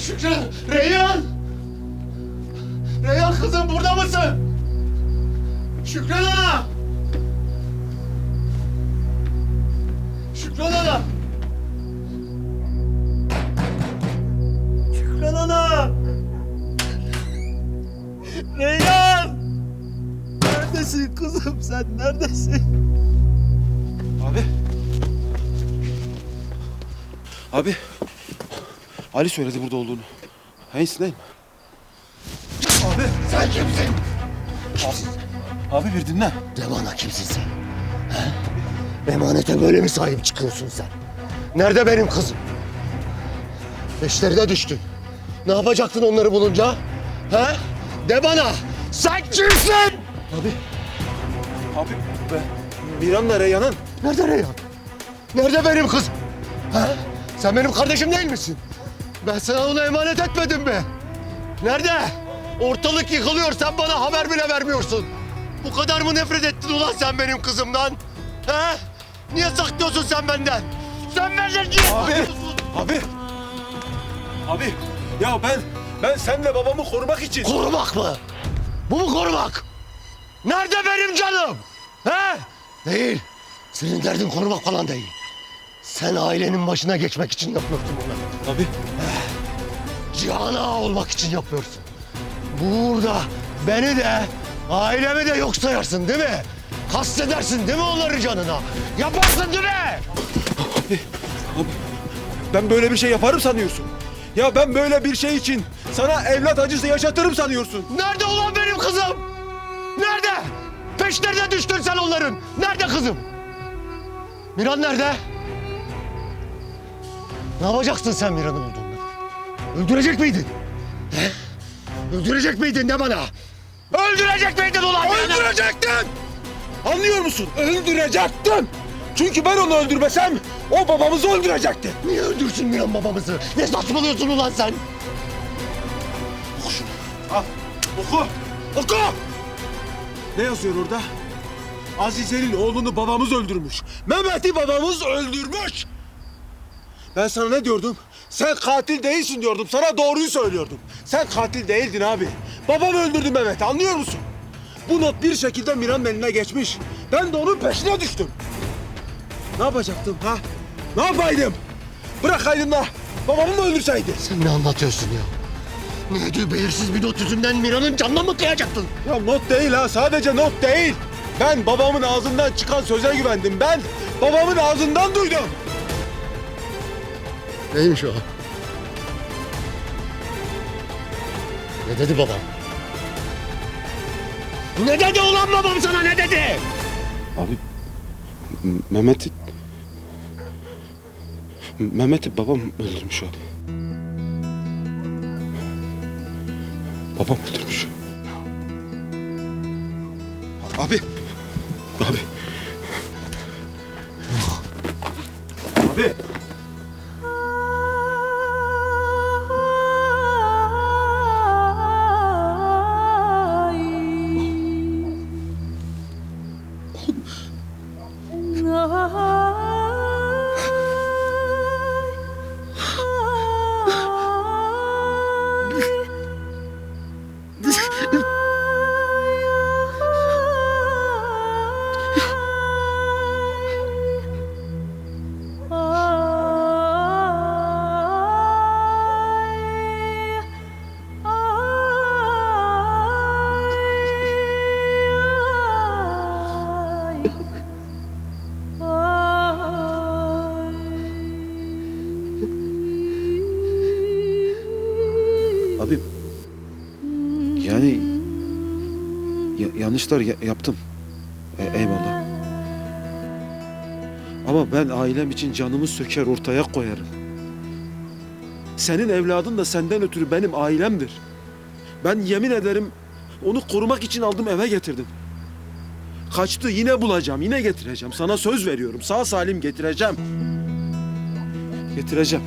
Şükran! Reyhan! Reyhan kızım burada mısın? Şükran ana! Şükran ana! Şükran ana! Reyhan! Neredesin kızım sen neredesin? Abi. Abi. Ali söyledi burada olduğunu. Değil mi? Abi. Sen kimsin? Abi bir dinle. De bana kimsin sen? He? Emanete böyle mi sahip çıkıyorsun sen? Nerede benim kızım? Peşlerine düştün. Ne yapacaktın onları bulunca? He? De bana! Sen kimsin? Abi. Abi be. Miran'la Reyhan'ın. Nerede Reyhan? Nerede benim kızım? He? Sen benim kardeşim değil misin? Ben sana onu emanet etmedim mi? Nerede? Ortalık yıkılıyor sen bana haber bile vermiyorsun. Bu kadar mı nefret ettin ulan sen benim kızımdan? He? Niye saklıyorsun sen benden? Sen benden niye Abi. saklıyorsun? Abi. Abi. Ya ben ben seninle babamı korumak için. Korumak mı? Bu mu korumak? Nerede benim canım? He? Değil. Senin derdin korumak falan değil. Sen ailenin başına geçmek için yapıyorsun bunu. Abi. Cihan ağa olmak için yapıyorsun. Burada beni de ailemi de yok sayarsın değil mi? Kastedersin değil mi onların canına? Yaparsın değil mi? Ben böyle bir şey yaparım sanıyorsun. Ya ben böyle bir şey için sana evlat acısı yaşatırım sanıyorsun. Nerede ulan benim kızım? Nerede? Peşlerine düştün sen onların. Nerede kızım? Miran nerede? Ne yapacaksın sen Miran'ı bulduğunda? Öldürecek miydin? He? Öldürecek miydin de bana? Öldürecek miydin ulan Miran'ı? Öldürecektin! Anlıyor musun? Öldürecektin! Çünkü ben onu öldürmesem o babamızı öldürecekti. Niye öldürsün Miran babamızı? Ne saçmalıyorsun ulan sen? Oku şunu. Al. Oku. Oku. Ne yazıyor orada? Azize'nin oğlunu babamız öldürmüş. Mehmet'i babamız öldürmüş. Ben sana ne diyordum? Sen katil değilsin diyordum. Sana doğruyu söylüyordum. Sen katil değildin abi. Babam öldürdü Mehmet'i anlıyor musun? Bu not bir şekilde Miran'ın eline geçmiş. Ben de onun peşine düştüm. Ne yapacaktım ha? Ne yapaydım? Bırakaydın da babamı mı öldürseydi? Sen ne anlatıyorsun ya? Neydi belirsiz bir not yüzünden Miran'ın canına mı kıyacaktın? Ya not değil ha sadece not değil. Ben babamın ağzından çıkan söze güvendim. Ben babamın ağzından duydum. Neymiş o? Ne dedi babam? Ne dedi ulan babam sana ne dedi? Abi Mehmet'i Mehmet'i babam öldürmüş abi. Babam öldürmüş. Abi. Abi. Abi. Abi yani ya- yanlışlar ya- yaptım. E- eyvallah. Ama ben ailem için canımı söker ortaya koyarım. Senin evladın da senden ötürü benim ailemdir. Ben yemin ederim onu korumak için aldım eve getirdim. Kaçtı yine bulacağım yine getireceğim. Sana söz veriyorum sağ salim getireceğim. Getireceğim.